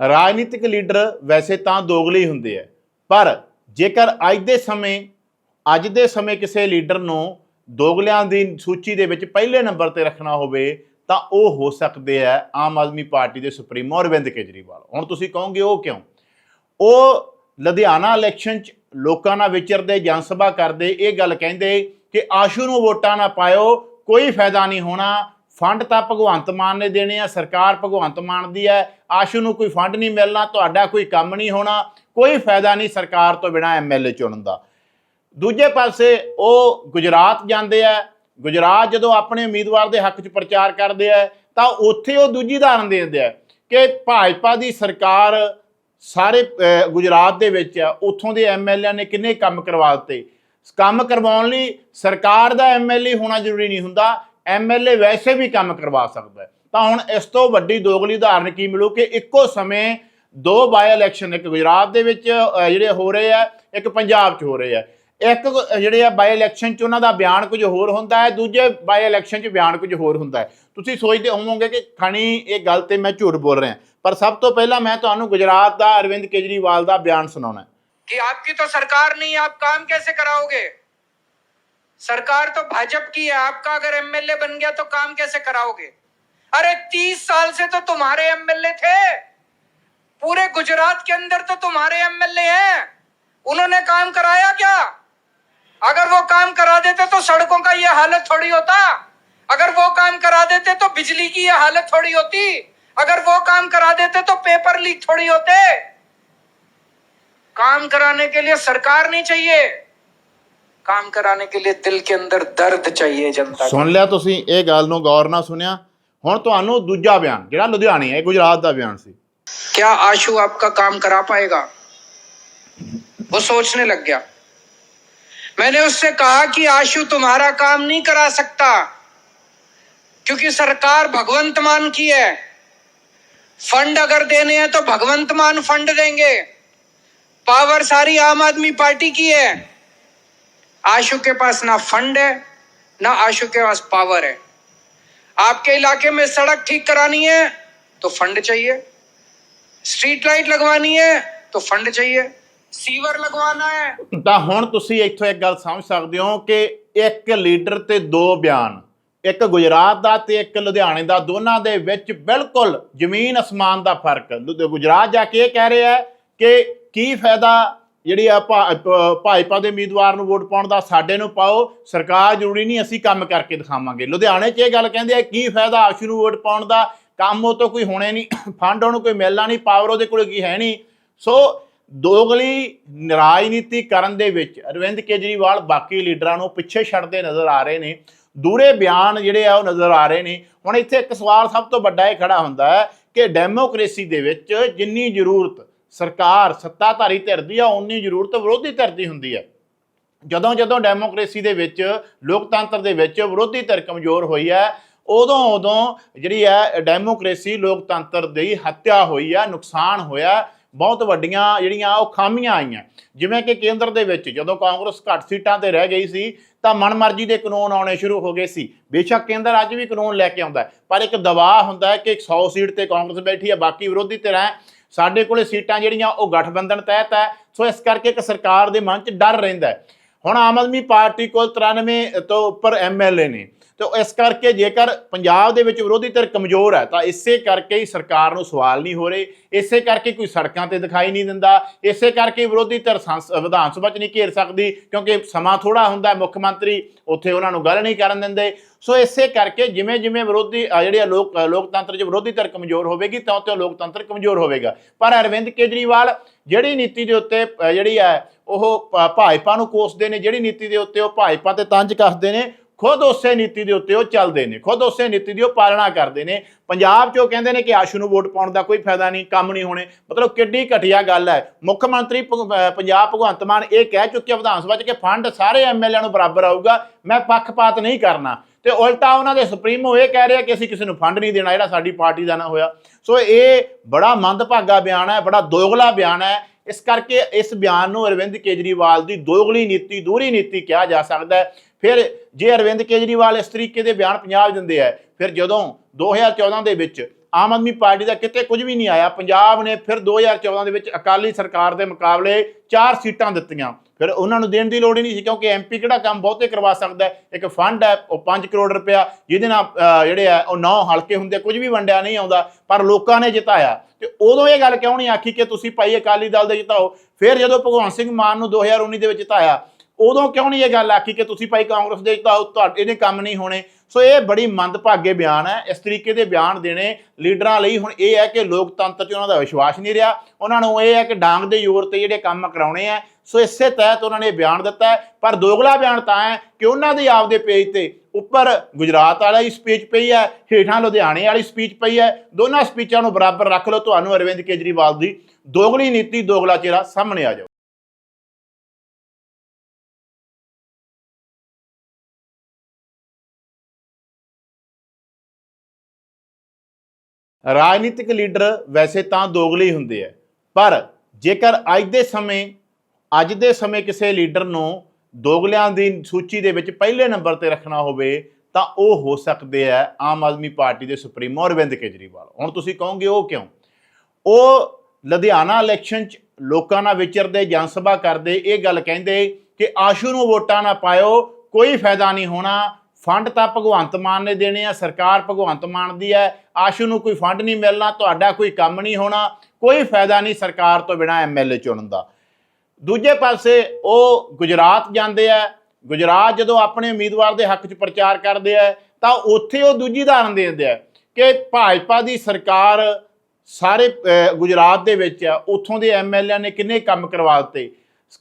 ਰਾਜਨੀਤਿਕ ਲੀਡਰ ਵੈਸੇ ਤਾਂ ਦੋਗਲੇ ਹੁੰਦੇ ਆ, ਪਰ ਜੇਕਰ ਅੱਜ ਦੇ ਸਮੇਂ, ਅੱਜ ਦੇ ਸਮੇਂ ਕਿਸੇ ਲੀਡਰ ਨੂੰ ਦੋਗਲਿਆਂ ਦੀ ਸੂਚੀ ਦੇ ਵਿੱਚ ਪਹਿਲੇ ਨੰਬਰ ਤੇ ਰੱਖਣਾ ਹੋਵੇ, ਤਾਂ ਉਹ ਹੋ ਸਕਦੇ ਆ ਆਮ ਆਦਮੀ ਪਾਰਟੀ ਦੇ ਸੁਪਰੀਮੋ ਅਰਵਿੰਦ ਕੇਜਰੀਵਾਲ। ਹੁਣ ਤੁਸੀਂ ਕਹੋਗੇ ਉਹ ਕਿਉਂ? ਉਹ ਲੁਧਿਆਣਾ ਇਲੈਕਸ਼ਨ 'ਚ ਲੋਕਾਂ ਨਾਲ ਵਿਚਰਦੇ, ਜਨ ਸਭਾ ਕਰਦੇ, ਇਹ ਗੱਲ ਕਹਿੰਦੇ ਕਿ ਆਸ਼ੂ ਨੂੰ ਵੋਟਾਂ ਨਾ ਪਾਇਓ, ਕੋਈ ਫਾਇਦਾ ਨਹੀਂ ਹੋਣਾ ਫੰਡ ਤਾਂ ਭਗਵੰਤ ਮਾਨ ਨੇ ਦੇਣੇ ਆ, ਸਰਕਾਰ ਭਗਵੰਤ ਮਾਨ ਦੀ ਹੈ, ਆਸ਼ੂ ਨੂੰ ਕੋਈ ਫੰਡ ਨਹੀਂ ਮਿਲਣਾ, ਤੁਹਾਡਾ ਕੋਈ ਕੰਮ ਨਹੀਂ ਹੋਣਾ, ਕੋਈ ਫਾਇਦਾ ਨਹੀਂ ਸਰਕਾਰ ਤੋਂ ਬਿਨਾ ਐਮਐਲਏ ਚੁਣਨ ਦਾ। ਦੂਜੇ ਪਾਸੇ ਉਹ ਗੁਜਰਾਤ ਜਾਂਦੇ ਆ, ਗੁਜਰਾਤ ਜਦੋਂ ਆਪਣੇ ਉਮੀਦਵਾਰ ਦੇ ਹੱਕ 'ਚ ਪ੍ਰਚਾਰ ਕਰਦੇ ਆ, ਤਾਂ ਉੱਥੇ ਉਹ ਦੂਜੀ ਉਦਾਹਰਨ ਦੇ ਦਿੰਦੇ ਆ ਕਿ ਭਾਜਪਾ ਦੀ ਸਰਕਾਰ ਸਾਰੇ ਗੁਜਰਾਤ ਦੇ ਵਿੱਚ ਆ, ਉੱਥੋਂ ਦੇ ਐਮਐਲਏ ਨੇ ਕਿੰਨੇ ਕੰਮ ਕਰਵਾ ਦਿੱਤੇ। ਕੰਮ ਕਰਵਾਉਣ ਲਈ ਸਰਕਾਰ ਦਾ ਐਮਐਲਏ ਹੋਣਾ ਜ਼ਰੂਰੀ ਨਹੀਂ ਹੁੰਦਾ ਐਮਐਲਏ ਵੈਸੇ ਵੀ ਕੰਮ ਕਰਵਾ ਸਕਦਾ ਤਾਂ ਹੁਣ ਇਸ ਤੋਂ ਵੱਡੀ ਦੋਗਲੀ ਉਦਾਹਰਨ ਕੀ ਮਿਲੂ ਕਿ ਇੱਕੋ ਸਮੇਂ ਦੋ ਬਾਈ ਇਲੈਕਸ਼ਨ, ਇੱਕ ਗੁਜਰਾਤ ਦੇ ਵਿੱਚ ਜਿਹੜੇ ਹੋ ਰਹੇ ਆ, ਇੱਕ ਪੰਜਾਬ 'ਚ ਹੋ ਰਹੇ ਆ। ਇੱਕ ਜਿਹੜੇ ਆ ਬਾਈ ਇਲੈਕਸ਼ਨ 'ਚ ਉਹਨਾਂ ਦਾ ਬਿਆਨ ਕੁਝ ਹੋਰ ਹੁੰਦਾ ਹੈ, ਦੂਜੇ ਬਾਈ ਇਲੈਕਸ਼ਨ 'ਚ ਬਿਆਨ ਕੁਝ ਹੋਰ ਹੁੰਦਾ ਹੈ। ਤੁਸੀਂ ਸੋਚਦੇ ਹੋਵੋਗੇ ਕਿ ਖਣੀ ਇਹ ਗੱਲ ਤੇ ਮੈਂ ਝੂਠ ਬੋਲ ਰਿਹਾ। ਪਰ ਸਭ ਤੋਂ ਪਹਿਲਾਂ ਮੈਂ ਤੁਹਾਨੂੰ ਗੁਜਰਾਤ ਦਾ ਅਰਵਿੰਦ ਕੇਜਰੀਵਾਲ ਦਾ ਬਿਆਨ ਸੁਣਾਉਣਾ ਕਿ ਆਪਕੀ ਤਾਂ ਸਰਕਾਰ ਨਹੀਂ, ਆਪ ਕੰਮ ਕੈਸੇ ਕਰਾਓਗੇ? सरकार तो भाजपा की है, आपका अगर एमएलए बन गया तो काम कैसे कराओगे? अरे, तीस साल से तो तुम्हारे एमएलए थे। पूरे गुजरात के अंदर तो तुम्हारे एमएलए हैं। उन्होंने काम कराया क्या? अगर वो काम करा देते तो सड़कों का ये हालत थोड़ी होता। अगर वो काम करा देते तो बिजली की ये हालत थोड़ी होती। अगर वो काम करा देते तो पेपर लीक थोड़ी होते। काम कराने के लिए सरकार नहीं चाहिए। काम कराने के लिए दिल के अंदर दर्द चाहिए जनता ਸੁਣ ਲਿਆ ਤੁਸੀਂ ਇਹ ਗੱਲ ਨੂੰ ਗੌਰ ਨਾਲ ਸੁਣਿਆ ਹੁਣ ਤੁਹਾਨੂੰ ਦੂਜਾ ਬਿਆਨ ਜਿਹੜਾ ਲੁਧਿਆਣੇ ਹੈ ਇਹ ਗੁਜਰਾਤ ਦਾ ਬਿਆਨ ਸੀ क्या आशु आपका काम करा पाएगा वो सोचने लग गया मैंने उससे कहा कि आशु तुम्हारा काम नहीं करा सकता क्योंकि सरकार भगवंत मान की है फंड अगर देने हैं तो भगवंत मान फंड देंगे पावर सारी आम आदमी पार्टी की है आशु के पास ना फंड है ना आशु के पास पावर है आपके इलाके में सड़क ठीक करानी है तो फंड चाहिए स्ट्रीट लाइट लगवानी है तो फंड चाहिए सीवर लगवाना है ਤਾਂ ਹੁਣ ਤੁਸੀਂ ਇੱਥੋਂ ਇੱਕ ਗੱਲ ਸਮਝ ਸਕਦੇ ਹੋ ਕਿ ਇੱਕ ਲੀਡਰ ਤੇ ਦੋ ਬਿਆਨ ਇੱਕ ਗੁਜਰਾਤ ਦਾ ਤੇ ਇੱਕ ਲੁਧਿਆਣੇ ਦਾ ਦੋਨਾਂ ਦੇ ਵਿੱਚ ਬਿਲਕੁਲ ਜ਼ਮੀਨ ਅਸਮਾਨ ਦਾ ਫਰਕ ਲੁਧ- ਗੁਜਰਾਤ ਜਾ ਕੇ ਇਹ ਕਹਿ ਰਿਹਾ ਹੈ ਕਿ ਕੀ ਫਾਇਦਾ ਜਿਹੜੀ ਆ ਭਾ- ਭਾਜਪਾ ਦੇ ਉਮੀਦਵਾਰ ਨੂੰ ਵੋਟ ਪਾਉਣ ਦਾ ਸਾਡੇ ਨੂੰ ਪਾਓ, ਸਰਕਾਰ ਜ਼ਰੂਰੀ ਨਹੀਂ, ਅਸੀਂ ਕੰਮ ਕਰਕੇ ਦਿਖਾਵਾਂਗੇ। ਲੁਧਿਆਣੇ 'ਚ ਇਹ ਗੱਲ ਕਹਿੰਦੇ ਆ, ਕੀ ਫਾਇਦਾ ਆਸ਼ੂ ਨੂੰ ਵੋਟ ਪਾਉਣ ਦਾ? ਕੰਮ ਉਹ ਤੋਂ ਕੋਈ ਹੋਣੇ ਨਹੀਂ, ਫੰਡ ਉਹਨੂੰ ਕੋਈ ਮਿਲਣਾ ਨਹੀਂ ਪਾਵਰ ਉਹਦੇ ਕੋਲ ਕੀ ਹੈ ਨਹੀਂ। ਸੋ ਦੋਗਲੀ ਰਾਜਨੀਤੀ ਕਰਨ ਦੇ ਵਿੱਚ ਅਰਵਿੰਦ ਕੇਜਰੀਵਾਲ ਬਾਕੀ ਲੀਡਰਾਂ ਨੂੰ ਪਿੱਛੇ ਛੱਡਦੇ ਨਜ਼ਰ ਆ ਰਹੇ ਨੇ। ਦੂਰੇ ਬਿਆਨ ਜਿਹੜੇ ਆ ਉਹ ਨਜ਼ਰ ਆ ਰਹੇ ਨੇ। ਹੁਣ ਇੱਥੇ ਇੱਕ ਸਵਾਲ ਸਭ ਤੋਂ ਵੱਡਾ ਇਹ ਖੜਾ ਹੁੰਦਾ ਹੈ ਕਿ ਡੈਮੋਕ੍ਰੇਸੀ ਦੇ ਵਿੱਚ ਜਿੰਨੀ ਜ਼ਰੂਰਤ ਸਰਕਾਰ ਸੱਤਾਧਾਰੀ ਧਿਰ ਦੀ ਆ ਉਨੀ ਜ਼ਰੂਰਤ ਵਿਰੋਧੀ ਧਿਰ ਦੀ ਹੁੰਦੀ ਹੈ ਜਦੋਂ ਜਦੋਂ ਡੈਮੋਕ੍ਰੇਸੀ ਦੇ ਵਿੱਚ, ਲੋਕਤੰਤਰ ਦੇ ਵਿੱਚ ਵਿਰੋਧੀ ਧਿਰ ਕਮਜ਼ੋਰ ਹੋਈ ਹੈ ਉਦੋਂ ਉਦੋਂ ਜਿਹੜੀ ਹੈ ਡੈਮੋਕ੍ਰੇਸੀ ਲੋਕਤੰਤਰ ਦੀ ਹੱਤਿਆ ਹੋਈ ਹੈ ਨੁਕਸਾਨ ਹੋਇਆ, ਬਹੁਤ ਵੱਡੀਆਂ ਜਿਹੜੀਆਂ ਉਹ ਖਾਮੀਆਂ ਆਈਆਂ। ਜਿਵੇਂ ਕਿ ਕੇਂਦਰ ਦੇ ਵਿੱਚ ਜਦੋਂ ਕਾਂਗਰਸ ਘੱਟ ਸੀਟਾਂ ਤੇ ਰਹਿ ਗਈ ਸੀ, ਤਾਂ ਮਨਮਰਜ਼ੀ ਦੇ ਕਾਨੂੰਨ ਆਉਣੇ ਸ਼ੁਰੂ ਹੋ ਗਏ ਸੀ। ਬੇਸ਼ੱਕ ਕੇਂਦਰ ਅੱਜ ਵੀ ਕਾਨੂੰਨ ਲੈ ਕੇ ਆਉਂਦਾ ਪਰ ਇੱਕ ਦਬਾਅ ਹੁੰਦਾ ਹੈ ਕਿ 100 ਸੀਟ ਤੇ ਕਾਂਗਰਸ ਬੈਠੀ ਹੈ ਬਾਕੀ ਵਿਰੋਧੀ ਧਿਰਾਂ ਸਾਡੇ ਕੋਲੇ ਸੀਟਾਂ ਜਿਹੜੀਆਂ ਉਹ ਗਠਬੰਧਨ ਤਹਿਤ ਹੈ, ਸੋ ਇਸ ਕਰਕੇ ਇੱਕ ਸਰਕਾਰ ਦੇ ਮਨ 'ਚ ਡਰ ਰਹਿੰਦਾ ਹੁਣ ਆਮ ਆਦਮੀ ਪਾਰਟੀ ਕੋਲ 93 ਤੋਂ ਉੱਪਰ ਐਮਐਲਏ ਨੇ। ਤੇ ਇਸ ਕਰਕੇ ਜੇਕਰ ਪੰਜਾਬ ਦੇ ਵਿੱਚ ਵਿਰੋਧੀ ਧਿਰ ਕਮਜ਼ੋਰ ਹੈ, ਤਾਂ ਇਸੇ ਕਰਕੇ ਹੀ ਸਰਕਾਰ ਨੂੰ ਸਵਾਲ ਨਹੀਂ ਹੋ ਰਹੇ। ਇਸੇ ਕਰਕੇ ਕੋਈ ਸੜਕਾਂ ਤੇ ਦਿਖਾਈ ਨਹੀਂ ਦਿੰਦਾ। ਇਸੇ ਕਰਕੇ ਵਿਰੋਧੀ ਧਿਰ ਸੰਸ- ਵਿਧਾਨ ਸਭਾ 'ਚ ਨਹੀਂ ਘੇਰ ਸਕਦੀ, ਕਿਉਂਕਿ ਸਮਾਂ ਥੋੜਾ ਹੁੰਦਾ ਮੁੱਖ ਮੰਤਰੀ ਉੱਥੇ ਉਹਨਾਂ ਨੂੰ ਗੱਲ ਨਹੀਂ ਕਰਨ ਦਿੰਦੇ। ਸੋ ਇਸੇ ਕਰਕੇ ਜਿਵੇਂ ਜਿਵੇਂ ਵਿਰੋਧੀ ਜਿਹੜੇ ਆ ਲੋਕ ਲੋਕਤੰਤਰ 'ਚ ਵਿਰੋਧੀ ਧਿਰ ਕਮਜ਼ੋਰ ਹੋਵੇਗੀ ਤਾਂ ਤੇ ਲੋਕਤੰਤਰ ਕਮਜ਼ੋਰ ਹੋਵੇਗਾ। ਪਰ ਅਰਵਿੰਦ ਕੇਜਰੀਵਾਲ ਜਿਹੜੀ ਨੀਤੀ ਦੇ ਉੱਤੇ ਜਿਹੜੀ ਹੈ, ਉਹ ਭਾਜਪਾ ਨੂੰ ਕੋਸਦੇ ਨੇ। ਜਿਹੜੀ ਨੀਤੀ ਦੇ ਉੱਤੇ ਉਹ ਭਾਜਪਾ ਤੇ ਤੰਜ ਕੱਸਦੇ ਨੇ। ਖੁਦ ਉਸੇ ਨੀਤੀ ਦੇ ਉੱਤੇ ਉਹ ਚੱਲਦੇ ਨੇ, ਖੁਦ ਉਸੇ ਨੀਤੀ ਦੀ ਉਹ ਪਾਲਣਾ ਕਰਦੇ ਨੇ। ਪੰਜਾਬ 'ਚ ਉਹ ਕਹਿੰਦੇ ਨੇ ਕਿ ਆਸ਼ੂ ਨੂੰ ਵੋਟ ਪਾਉਣ ਦਾ ਕੋਈ ਫਾਇਦਾ ਨਹੀਂ, ਕੰਮ ਨਹੀਂ ਹੋਣੇ। ਮਤਲਬ ਕਿੱਡੀ ਘਟੀਆ ਗੱਲ ਹੈ। ਮੁੱਖ ਮੰਤਰੀ ਭਗ- ਪੰਜਾਬ ਭਗਵੰਤ ਮਾਨ ਇਹ ਕਹਿ ਚੁੱਕਿਆ ਵਿਧਾਨ ਸਭਾ 'ਚ ਕਿ ਫੰਡ ਸਾਰੇ ਐਮਐਲਏ ਨੂੰ ਬਰਾਬਰ ਆਊਗਾ, ਮੈਂ ਪੱਖਪਾਤ ਨਹੀਂ ਕਰਨਾ। ਤੇ ਉਲਟਾ ਉਹਨਾਂ ਦੇ ਸੁਪਰੀਮੋ ਇਹ ਕਹਿ ਰਿਹਾ ਕਿ ਅਸੀਂ ਕਿਸੇ ਨੂੰ ਫੰਡ ਨਹੀਂ ਦੇਣਾ, ਜਿਹੜਾ ਸਾਡੀ ਪਾਰਟੀ ਦਾ ਨਾ ਹੋਇਆ। ਸੋ ਇਹ ਬੜਾ ਮੰਦਭਾਗਾ ਬਿਆਨ ਹੈ, ਬੜਾ ਦੋਗਲਾ ਬਿਆਨ ਹੈ। ਇਸ ਕਰਕੇ ਇਸ ਬਿਆਨ ਨੂੰ ਅਰਵਿੰਦ ਕੇਜਰੀਵਾਲ ਦੀ ਦੋਗਲੀ ਨੀਤੀ, ਦੂਰੀ ਨੀਤੀ ਕਿਹਾ ਜਾ ਸਕਦਾ ਹੈ। ਫਿਰ ਜੇ ਅਰਵਿੰਦ ਕੇਜਰੀਵਾਲ ਇਸ ਤਰੀਕੇ ਦੇ ਬਿਆਨ ਪੰਜਾਬ ਦਿੰਦੇ ਆ, ਫਿਰ ਜਦੋਂ 2014 ਦੇ ਵਿੱਚ ਆਮ ਆਦਮੀ ਪਾਰਟੀ ਦਾ ਕਿਤੇ ਕੁਝ ਵੀ ਨਹੀਂ ਆਇਆ, ਪੰਜਾਬ ਨੇ ਫਿਰ 2014 ਦੇ ਵਿੱਚ ਅਕਾਲੀ ਸਰਕਾਰ ਦੇ ਮੁਕਾਬਲੇ 4 ਸੀਟਾਂ ਦਿੱਤੀਆਂ। ਫਿਰ ਉਹਨਾਂ ਨੂੰ ਦੇਣ ਦੀ ਲੋੜ ਹੀ ਨਹੀਂ ਸੀ, ਕਿਉਂਕਿ ਐਮਪੀ ਕਿਹੜਾ ਕੰਮ ਬਹੁਤੇ ਕਰਵਾ ਸਕਦਾ ਇੱਕ ਫੰਡ ਹੈ, ਉਹ 5 ਕਰੋੜ ਰੁਪਇਆ, ਜਿਹਦੇ ਨਾਲ ਜਿਹੜੇ ਆ, ਉਹ 9 ਹਲਕੇ ਹੁੰਦੇ, ਕੁਝ ਵੀ ਵੰਡਿਆ ਨਹੀਂ ਆਉਂਦਾ, ਪਰ ਲੋਕਾਂ ਨੇ ਜਿਤਾਇਆ। ਤੇ ਉਦੋਂ ਇਹ ਗੱਲ ਕਿਉਂ ਨਹੀਂ ਆਖੀ ਕਿ ਤੁਸੀਂ ਭਾਈ ਅਕਾਲੀ ਦਲ ਦੇ ਜਿਤਾਓ? ਫਿਰ ਜਦੋਂ ਭਗਵੰਤ ਸਿੰਘ ਮਾਨ ਨੂੰ 2019 ਦੇ ਵਿੱਚ ਜਿਤਾਇਆ ਉਦੋਂ ਕਿਉਂ ਨਹੀਂ ਇਹ ਗੱਲ ਆਖੀ ਕਿ ਤੁਸੀਂ ਭਾਈ ਕਾਂਗਰਸ ਦੇ ਜਿਤਾਓ ਤੁਹਾਡੇ ਇਹਨੇ ਕੰਮ ਨਹੀਂ ਹੋਣੇ? ਸੋ ਇਹ ਬੜੀ ਮੰਦਭਾਗੇ ਬਿਆਨ ਹੈ। ਇਸ ਤਰੀਕੇ ਦੇ ਬਿਆਨ ਦੇਣੇ ਲੀਡਰਾਂ ਲਈ ਹੁਣ ਇਹ ਹੈ ਕਿ ਲੋਕਤੰਤਰ 'ਚ ਉਹਨਾਂ ਦਾ ਵਿਸ਼ਵਾਸ ਨਹੀਂ ਰਿਹਾ। ਉਹਨਾਂ ਨੂੰ ਇਹ ਹੈ ਕਿ ਡਾਂਗ ਦੇ ਜ਼ੋਰ ਤੇ ਜਿਹੜੇ ਕੰਮ ਕਰਾਉਣੇ ਆ ਸੋ ਇਸੇ ਤਹਿਤ ਉਹਨਾਂ ਨੇ ਬਿਆਨ ਦਿੱਤਾ ਹੈ। ਪਰ ਦੋਗਲਾ ਬਿਆਨ ਤਾਂ ਹੈ ਕਿ ਉਹਨਾਂ ਦੇ ਆਪਦੇ ਪੇਜ ਤੇ ਉੱਪਰ ਗੁਜਰਾਤ ਵਾਲਾ ਹੀ ਸਪੀਚ ਪਈ ਹੈ, ਹੇਠਾਂ ਲੁਧਿਆਣੇ ਵਾਲੀ ਸਪੀਚ ਪਈ ਹੈ। ਦੋਨਾਂ ਸਪੀਚਾਂ ਨੂੰ ਬਰਾਬਰ ਰੱਖ ਲਓ। ਤੁਹਾਨੂੰ ਅਰਵਿੰਦ ਕੇਜਰੀਵਾਲ ਦੀ ਦੋਗਲੀ ਨੀਤੀ ਦੋਗਲਾ ਚਿਹਰਾ ਸਾਹਮਣੇ ਆ ਜਾਓ। ਰਾਜਨੀਤਿਕ ਲੀਡਰ ਵੈਸੇ ਤਾਂ ਦੋਗਲੇ ਹੀ ਹੁੰਦੇ ਆ, ਪਰ ਜੇਕਰ ਅੱਜ ਦੇ ਸਮੇਂ, ਅੱਜ ਦੇ ਸਮੇਂ ਕਿਸੇ ਲੀਡਰ ਨੂੰ ਦੋਗਲਿਆਂ ਦੀ ਸੂਚੀ ਦੇ ਵਿੱਚ ਪਹਿਲੇ ਨੰਬਰ ਤੇ ਰੱਖਣਾ ਹੋਵੇ, ਤਾਂ ਉਹ ਹੋ ਸਕਦੇ ਆ ਆਮ ਆਦਮੀ ਪਾਰਟੀ ਦੇ ਸੁਪਰੀਮੋ ਅਰਵਿੰਦ ਕੇਜਰੀਵਾਲ। ਹੁਣ ਤੁਸੀਂ ਕਹੋਗੇ ਉਹ ਕਿਉਂ? ਉਹ ਲੁਧਿਆਣਾ ਇਲੈਕਸ਼ਨ 'ਚ ਲੋਕਾਂ ਨਾਲ ਵਿਚਰਦੇ, ਜਨ ਸਭਾ ਕਰਦੇ, ਇਹ ਗੱਲ ਕਹਿੰਦੇ ਕਿ ਆਸ਼ੂ ਨੂੰ ਵੋਟਾਂ ਨਾ ਪਾਇਓ, ਕੋਈ ਫਾਇਦਾ ਨਹੀਂ ਹੋਣਾ ਫੰਡ ਤਾਂ ਭਗਵੰਤ ਮਾਨ ਨੇ ਦੇਣੇ ਆ, ਸਰਕਾਰ ਭਗਵੰਤ ਮਾਨ ਦੀ ਹੈ। ਆਸ਼ੂ ਨੂੰ ਕੋਈ ਫੰਡ ਨਹੀਂ ਮਿਲਣਾ, ਤੁਹਾਡਾ ਕੋਈ ਕੰਮ ਨਹੀਂ ਹੋਣਾ, ਕੋਈ ਫਾਇਦਾ ਨਹੀਂ ਸਰਕਾਰ ਤੋਂ ਬਿਨਾ ਐਮਐਲਏ ਚੁਣਨ ਦਾ। ਦੂਜੇ ਪਾਸੇ ਉਹ ਗੁਜਰਾਤ ਜਾਂਦੇ ਆ। ਗੁਜਰਾਤ ਜਦੋਂ ਆਪਣੇ ਉਮੀਦਵਾਰ ਦੇ ਹੱਕ 'ਚ ਪ੍ਰਚਾਰ ਕਰਦੇ ਆ, ਤਾਂ ਉੱਥੇ ਉਹ ਦੂਜੀ ਉਦਾਹਰਨ ਦੇ ਦਿੰਦੇ ਆ ਕਿ ਭਾਜਪਾ ਦੀ ਸਰਕਾਰ ਸਾਰੇ ਗੁਜਰਾਤ ਦੇ ਵਿੱਚ ਆ, ਉੱਥੋਂ ਦੇ ਐਮਐਲਏ ਨੇ ਕਿੰਨੇ ਕੰਮ ਕਰਵਾ ਦਿੱਤੇ।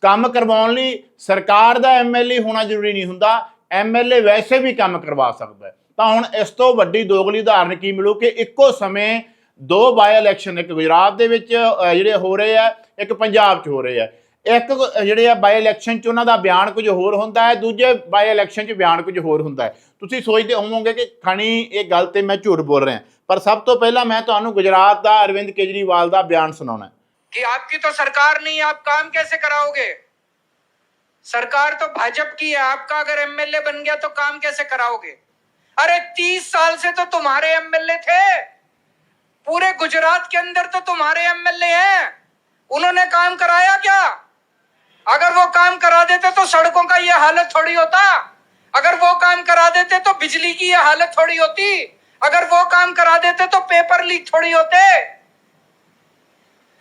ਕੰਮ ਕਰਵਾਉਣ ਲਈ ਸਰਕਾਰ ਦਾ ਐਮਐਲਏ ਹੋਣਾ ਜ਼ਰੂਰੀ ਨਹੀਂ ਹੁੰਦਾ। ਐਮਐਲਏ ਵੈਸੇ ਵੀ ਕੰਮ ਕਰਵਾ ਸਕਦਾ ਹੈ। ਤਾਂ ਹੁਣ ਇਸ ਤੋਂ ਵੱਡੀ ਦੋਗਲੀ ਉਦਾਹਰਨ ਕੀ ਮਿਲੂ ਕਿ ਇੱਕੋ ਸਮੇਂ ਦੋ ਬਾਈ ਇਲੈਕਸ਼ਨ ਇੱਕ ਗੁਜਰਾਤ ਦੇ ਵਿੱਚ ਜਿਹੜੇ ਹੋ ਰਹੇ ਆ, ਇੱਕ ਪੰਜਾਬ 'ਚ ਹੋ ਰਹੇ ਆ। ਇੱਕ ਜਿਹੜੇ ਆ ਬਾਈ ਇਲੈਕਸ਼ਨ 'ਚ ਉਹਨਾਂ ਦਾ ਬਿਆਨ ਕੁਝ ਹੋਰ ਹੁੰਦਾ ਹੈ, ਦੂਜੇ ਬਾਈ ਇਲੈਕਸ਼ਨ 'ਚ ਬਿਆਨ ਕੁਝ ਹੋਰ ਹੁੰਦਾ ਹੈ। ਤੁਸੀਂ ਸੋਚਦੇ ਹੋਵੋਗੇ ਕਿ ਖਣੀ ਇਹ ਗੱਲ ਤੇ ਮੈਂ ਝੂਠ ਬੋਲ ਰਿਹਾ। ਪਰ ਸਭ ਤੋਂ ਪਹਿਲਾਂ ਮੈਂ ਤੁਹਾਨੂੰ ਗੁਜਰਾਤ ਦਾ ਅਰਵਿੰਦ ਕੇਜਰੀਵਾਲ ਦਾ ਬਿਆਨ ਸੁਣਾਉਣਾ ਕਿ ਆਪਕੀ ਤਾਂ ਸਰਕਾਰ ਨਹੀਂ, ਆਪ ਕੰਮ ਕੈਸੇ ਕਰਾਓਗੇ? सरकार तो भाजपा की है, आपका अगर एमएलए बन गया तो काम कैसे कराओगे? अरे, तीस साल से तो तुम्हारे एमएलए थे। पूरे गुजरात के अंदर तो तुम्हारे एमएलए हैं। उन्होंने काम कराया क्या? अगर वो काम करा देते तो सड़कों का ये हालत थोड़ी होता। अगर वो काम करा देते तो बिजली की ये हालत थोड़ी होती। अगर वो काम करा देते तो पेपर लीक थोड़ी होते।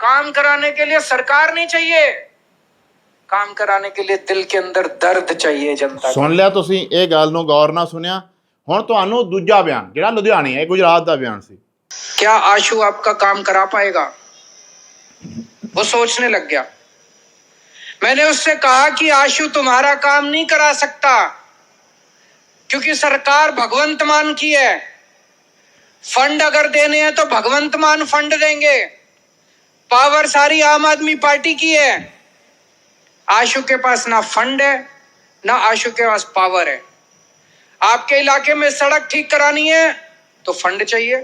काम कराने के लिए सरकार नहीं चाहिए। काम कराने के लिए दिल के अंदर दर्द चाहिए जनता का ਸੁਣ ਲਿਆ ਤੁਸੀਂ ਇਹ ਗੱਲ ਨੂੰ ਗੌਰ ਨਾਲ ਸੁਣਿਆ ਹੁਣ ਤੁਹਾਨੂੰ ਦੂਜਾ ਬਿਆਨ ਜਿਹੜਾ ਲੁਧਿਆਣੇ ਹੈ ਗੁਜਰਾਤ ਦਾ ਬਿਆਨ ਸੀ क्या आशु आपका काम करा पाएगा वो सोचने लग गया मैंने उससे कहा कि आशु तुम्हारा काम नहीं करा सकता क्योंकि सरकार भगवंत मान की है फंड अगर देने हैं तो भगवंत मान फंड देंगे पावर सारी आम आदमी पार्टी की है आशु के पास ना फंड है ना आशु के पास पावर है आपके इलाके में सड़क ठीक करानी है तो फंड चाहिए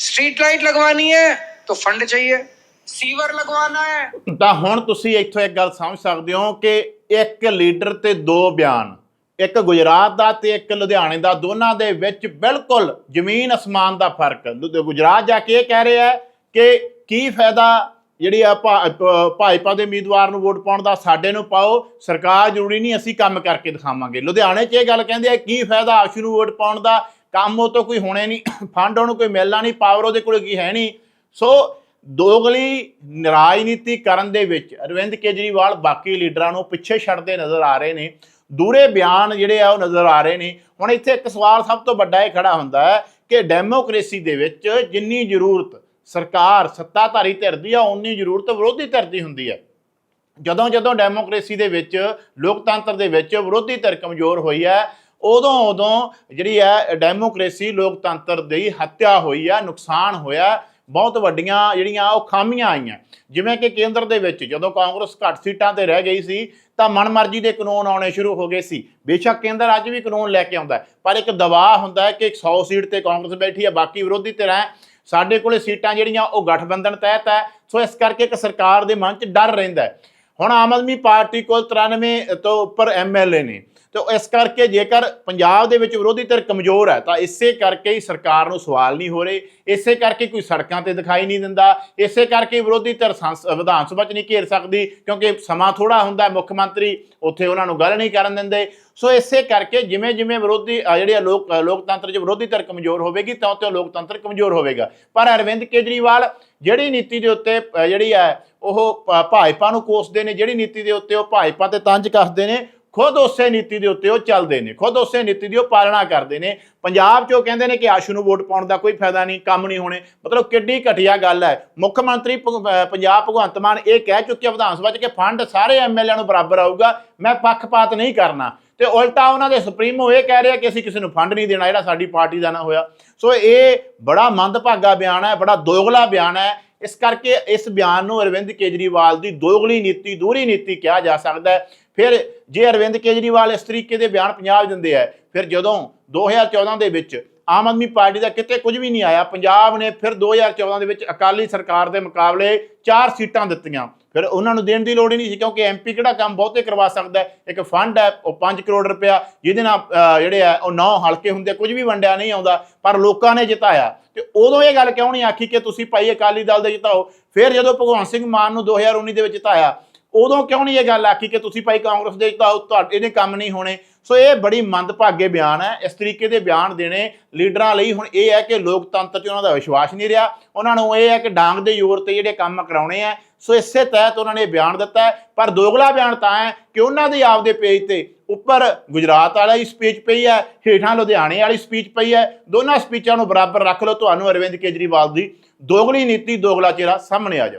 स्ट्रीट लाइट लगवानी है तो फंड चाहिए सीवर लगवाना है ਤਾਂ ਹੁਣ ਤੁਸੀਂ ਇੱਥੋਂ ਇੱਕ ਗੱਲ ਸਮਝ ਸਕਦੇ ਹੋ ਕਿ ਇੱਕ ਲੀਡਰ ਤੇ ਦੋ ਬਿਆਨ ਇੱਕ ਗੁਜਰਾਤ ਦਾ ਤੇ ਇੱਕ ਲੁਧਿਆਣੇ ਦਾ ਦੋਨਾਂ ਦੇ ਵਿੱਚ ਬਿਲਕੁਲ ਜ਼ਮੀਨ ਅਸਮਾਨ ਦਾ ਫਰਕ ਲੁ- ਗੁਜਰਾਤ ਜਾ ਕੇ ਇਹ ਕਹਿ ਰਿਹਾ ਹੈ ਕਿ ਕੀ ਫਾਇਦਾ ਜਿਹੜੀ ਆ ਭਾ- ਪ- ਭਾਜਪਾ ਦੇ ਉਮੀਦਵਾਰ ਨੂੰ ਵੋਟ ਪਾਉਣ ਦਾ ਸਾਡੇ ਨੂੰ ਪਾਓ, ਸਰਕਾਰ ਜ਼ਰੂਰੀ ਨਹੀਂ, ਅਸੀਂ ਕੰਮ ਕਰਕੇ ਦਿਖਾਵਾਂਗੇ। ਲੁਧਿਆਣੇ 'ਚ ਇਹ ਗੱਲ ਕਹਿੰਦੇ ਆ, ਕੀ ਫਾਇਦਾ ਆਸ਼ੂ ਨੂੰ ਵੋਟ ਪਾਉਣ ਦਾ? ਕੰਮ ਉਹ ਤੋਂ ਕੋਈ ਹੋਣੇ ਨਹੀਂ, ਫੰਡ ਉਹਨੂੰ ਕੋਈ ਮਿਲਣਾ ਨਹੀਂ ਪਾਵਰ ਉਹਦੇ ਕੋਲ ਕੀ ਹੈ ਨਹੀਂ। ਸੋ ਦੋਗਲੀ ਰਾਜਨੀਤੀ ਕਰਨ ਦੇ ਵਿੱਚ ਅਰਵਿੰਦ ਕੇਜਰੀਵਾਲ ਬਾਕੀ ਲੀਡਰਾਂ ਨੂੰ ਪਿੱਛੇ ਛੱਡਦੇ ਨਜ਼ਰ ਆ ਰਹੇ ਨੇ। ਦੂਰੇ ਬਿਆਨ ਜਿਹੜੇ ਆ ਉਹ ਨਜ਼ਰ ਆ ਰਹੇ ਨੇ। ਹੁਣ ਇੱਥੇ ਇੱਕ ਸਵਾਲ ਸਭ ਤੋਂ ਵੱਡਾ ਇਹ ਖੜਾ ਹੁੰਦਾ ਹੈ ਕਿ ਡੈਮੋਕ੍ਰੇਸੀ ਦੇ ਵਿੱਚ ਜਿੰਨੀ ਜ਼ਰੂਰਤ ਸਰਕਾਰ ਸੱਤਾਧਾਰੀ ਧਿਰ ਦੀ ਆ ਉਨੀ ਜ਼ਰੂਰਤ ਵਿਰੋਧੀ ਧਿਰ ਦੀ ਹੁੰਦੀ ਹੈ ਜਦੋਂ ਜਦੋਂ ਡੈਮੋਕ੍ਰੇਸੀ ਦੇ ਵਿੱਚ, ਲੋਕਤੰਤਰ ਦੇ ਵਿੱਚ ਵਿਰੋਧੀ ਧਿਰ ਕਮਜ਼ੋਰ ਹੋਈ ਹੈ ਉਦੋਂ ਉਦੋਂ ਜਿਹੜੀ ਹੈ ਡੈਮੋਕ੍ਰੇਸੀ ਲੋਕਤੰਤਰ ਦੀ ਹੱਤਿਆ ਹੋਈ ਹੈ ਨੁਕਸਾਨ ਹੋਇਆ, ਬਹੁਤ ਵੱਡੀਆਂ ਜਿਹੜੀਆਂ ਉਹ ਖਾਮੀਆਂ ਆਈਆਂ। ਜਿਵੇਂ ਕਿ ਕੇਂਦਰ ਦੇ ਵਿੱਚ ਜਦੋਂ ਕਾਂਗਰਸ ਘੱਟ ਸੀਟਾਂ ਤੇ ਰਹਿ ਗਈ ਸੀ, ਤਾਂ ਮਨਮਰਜ਼ੀ ਦੇ ਕਾਨੂੰਨ ਆਉਣੇ ਸ਼ੁਰੂ ਹੋ ਗਏ ਸੀ। ਬੇਸ਼ੱਕ ਕੇਂਦਰ ਅੱਜ ਵੀ ਕਾਨੂੰਨ ਲੈ ਕੇ ਆਉਂਦਾ ਪਰ ਇੱਕ ਦਬਾਅ ਹੁੰਦਾ ਹੈ ਕਿ 100 ਸੀਟ ਤੇ ਕਾਂਗਰਸ ਬੈਠੀ ਹੈ ਬਾਕੀ ਵਿਰੋਧੀ ਧਿਰਾਂ ਸਾਡੇ ਕੋਲੇ ਸੀਟਾਂ ਜਿਹੜੀਆਂ ਉਹ ਗਠਬੰਧਨ ਤਹਿਤ ਹੈ, ਸੋ ਇਸ ਕਰਕੇ ਇੱਕ ਸਰਕਾਰ ਦੇ ਮਨ 'ਚ ਡਰ ਰਹਿੰਦਾ ਹੁਣ ਆਮ ਆਦਮੀ ਪਾਰਟੀ ਕੋਲ 93 ਤੋਂ ਉੱਪਰ ਐਮਐਲਏ ਨੇ। ਤੇ ਇਸ ਕਰਕੇ ਜੇਕਰ ਪੰਜਾਬ ਦੇ ਵਿੱਚ ਵਿਰੋਧੀ ਧਿਰ ਕਮਜ਼ੋਰ ਹੈ, ਤਾਂ ਇਸੇ ਕਰਕੇ ਹੀ ਸਰਕਾਰ ਨੂੰ ਸਵਾਲ ਨਹੀਂ ਹੋ ਰਹੇ। ਇਸੇ ਕਰਕੇ ਕੋਈ ਸੜਕਾਂ ਤੇ ਦਿਖਾਈ ਨਹੀਂ ਦਿੰਦਾ। ਇਸੇ ਕਰਕੇ ਵਿਰੋਧੀ ਧਿਰ ਸੰਸ- ਵਿਧਾਨ ਸਭਾ 'ਚ ਨਹੀਂ ਘੇਰ ਸਕਦੀ, ਕਿਉਂਕਿ ਸਮਾਂ ਥੋੜਾ ਹੁੰਦਾ, ਮੁੱਖ ਮੰਤਰੀ ਉੱਥੇ ਉਹਨਾਂ ਨੂੰ ਗੱਲ ਨਹੀਂ ਕਰਨ ਦਿੰਦੇ। ਸੋ ਇਸੇ ਕਰਕੇ ਜਿਵੇਂ ਜਿਵੇਂ ਵਿਰੋਧੀ ਜਿਹੜੇ ਆ ਲੋਕ ਲੋਕਤੰਤਰ 'ਚ ਵਿਰੋਧੀ ਧਿਰ ਕਮਜ਼ੋਰ ਹੋਵੇਗੀ, ਤਾਂ ਉਹ ਲੋਕਤੰਤਰ ਕਮਜ਼ੋਰ ਹੋਵੇਗਾ। ਪਰ ਅਰਵਿੰਦ ਕੇਜਰੀਵਾਲ ਜਿਹੜੀ ਨੀਤੀ ਦੇ ਉੱਤੇ ਜਿਹੜੀ ਹੈ, ਉਹ ਭਾਜਪਾ ਨੂੰ ਕੋਸਦੇ ਨੇ। ਜਿਹੜੀ ਨੀਤੀ ਦੇ ਉੱਤੇ ਉਹ ਭਾਜਪਾ ਤੇ ਤੰਜ ਕੱਸਦੇ ਨੇ। ਖੁਦ ਉਸੇ ਨੀਤੀ ਦੇ ਉੱਤੇ ਉਹ ਚੱਲਦੇ ਨੇ, ਖੁਦ ਉਸੇ ਨੀਤੀ ਦੀ ਉਹ ਪਾਲਣਾ ਕਰਦੇ ਨੇ। ਪੰਜਾਬ 'ਚ ਉਹ ਕਹਿੰਦੇ ਨੇ ਕਿ ਆਸ਼ੂ ਨੂੰ ਵੋਟ ਪਾਉਣ ਦਾ ਕੋਈ ਫਾਇਦਾ ਨਹੀਂ, ਕੰਮ ਨਹੀਂ ਹੋਣੇ। ਮਤਲਬ ਕਿੱਡੀ ਘਟੀਆ ਗੱਲ ਹੈ। ਮੁੱਖ ਮੰਤਰੀ ਭਗ- ਪੰਜਾਬ ਭਗਵੰਤ ਮਾਨ ਇਹ ਕਹਿ ਚੁੱਕਿਆ ਵਿਧਾਨ ਸਭਾ 'ਚ ਕਿ ਫੰਡ ਸਾਰੇ ਐਮਐਲਏ ਨੂੰ ਬਰਾਬਰ ਆਊਗਾ, ਮੈਂ ਪੱਖਪਾਤ ਨਹੀਂ ਕਰਨਾ। ਤੇ ਉਲਟਾ ਉਹਨਾਂ ਦੇ ਸੁਪਰੀਮੋ ਇਹ ਕਹਿ ਰਿਹਾ ਕਿ ਅਸੀਂ ਕਿਸੇ ਨੂੰ ਫੰਡ ਨਹੀਂ ਦੇਣਾ, ਜਿਹੜਾ ਸਾਡੀ ਪਾਰਟੀ ਦਾ ਨਾ ਹੋਇਆ। ਸੋ ਇਹ ਬੜਾ ਮੰਦਭਾਗਾ ਬਿਆਨ ਹੈ, ਬੜਾ ਦੋਗਲਾ ਬਿਆਨ ਹੈ। ਇਸ ਕਰਕੇ ਇਸ ਬਿਆਨ ਨੂੰ ਅਰਵਿੰਦ ਕੇਜਰੀਵਾਲ ਦੀ ਦੋਗਲੀ ਨੀਤੀ, ਦੂਰੀ ਨੀਤੀ ਕਿਹਾ ਜਾ ਸਕਦਾ ਹੈ। ਫਿਰ ਜੇ ਅਰਵਿੰਦ ਕੇਜਰੀਵਾਲ ਇਸ ਤਰੀਕੇ ਦੇ ਬਿਆਨ ਪੰਜਾਬ ਦਿੰਦੇ ਆ, ਫਿਰ ਜਦੋਂ 2014 ਦੇ ਵਿੱਚ ਆਮ ਆਦਮੀ ਪਾਰਟੀ ਦਾ ਕਿਤੇ ਕੁਝ ਵੀ ਨਹੀਂ ਆਇਆ, ਪੰਜਾਬ ਨੇ ਫਿਰ 2014 ਦੇ ਵਿੱਚ ਅਕਾਲੀ ਸਰਕਾਰ ਦੇ ਮੁਕਾਬਲੇ 4 ਸੀਟਾਂ ਦਿੱਤੀਆਂ। ਫਿਰ ਉਹਨਾਂ ਨੂੰ ਦੇਣ ਦੀ ਲੋੜ ਹੀ ਨਹੀਂ ਸੀ, ਕਿਉਂਕਿ ਐਮਪੀ ਕਿਹੜਾ ਕੰਮ ਬਹੁਤੇ ਕਰਵਾ ਸਕਦਾ ਇੱਕ ਫੰਡ ਹੈ, ਉਹ 5 ਕਰੋੜ ਰੁਪਇਆ, ਜਿਹਦੇ ਨਾਲ ਜਿਹੜੇ ਆ, ਉਹ ਨੌ ਹਲਕੇ ਹੁੰਦੇ, ਕੁਝ ਵੀ ਵੰਡਿਆ ਨਹੀਂ ਆਉਂਦਾ, ਪਰ ਲੋਕਾਂ ਨੇ ਜਿਤਾਇਆ। ਤੇ ਉਦੋਂ ਇਹ ਗੱਲ ਕਿਉਂ ਨਹੀਂ ਆਖੀ ਕਿ ਤੁਸੀਂ ਭਾਈ ਅਕਾਲੀ ਦਲ ਦੇ ਜਿਤਾਓ? ਫਿਰ ਜਦੋਂ ਭਗਵੰਤ ਸਿੰਘ ਮਾਨ ਨੂੰ 2019 ਦੇ ਵਿੱਚ ਜਿਤਾਇਆ ਉਦੋਂ ਕਿਉਂ ਨਹੀਂ ਇਹ ਗੱਲ ਆਖੀ ਕਿ ਤੁਸੀਂ ਭਾਈ ਕਾਂਗਰਸ ਦੇ ਜਿਤਾਓ ਤੁਹਾਡੇ ਨੇ ਕੰਮ ਨਹੀਂ ਹੋਣੇ? ਸੋ ਇਹ ਬੜੀ ਮੰਦਭਾਗੇ ਬਿਆਨ ਹੈ। ਇਸ ਤਰੀਕੇ ਦੇ ਬਿਆਨ ਦੇਣੇ ਲੀਡਰਾਂ ਲਈ ਹੁਣ ਇਹ ਹੈ ਕਿ ਲੋਕਤੰਤਰ 'ਚ ਉਹਨਾਂ ਦਾ ਵਿਸ਼ਵਾਸ ਨਹੀਂ ਰਿਹਾ। ਉਹਨਾਂ ਨੂੰ ਇਹ ਹੈ ਕਿ ਡਾਂਗ ਦੇ ਜ਼ੋਰ ਤੇ ਜਿਹੜੇ ਕੰਮ ਕਰਾਉਣੇ ਆ। ਸੋ ਇਸੇ ਤਹਿਤ ਉਹਨਾਂ ਨੇ ਇਹ ਬਿਆਨ ਦਿੱਤਾ ਪਰ ਦੋਗਲਾ ਬਿਆਨ ਤਾਂ ਹੈ ਕਿ ਉਹਨਾਂ ਦੇ ਆਪਦੇ ਪੇਜ ਤੇ ਉੱਪਰ ਗੁਜਰਾਤ ਵਾਲੀ ਸਪੀਚ ਪਈ ਹੈ, ਹੇਠਾਂ ਲੁਧਿਆਣੇ ਵਾਲੀ ਸਪੀਚ ਪਈ ਹੈ। ਦੋਨਾਂ ਸਪੀਚਾਂ ਨੂੰ ਬਰਾਬਰ ਰੱਖ ਲਓ। ਤੁਹਾਨੂੰ ਅਰਵਿੰਦ ਕੇਜਰੀਵਾਲ ਦੀ ਦੋਗਲੀ ਨੀਤੀ ਦੋਗਲਾ ਚਿਹਰਾ ਸਾਹਮਣੇ ਆ ਜਾਓ।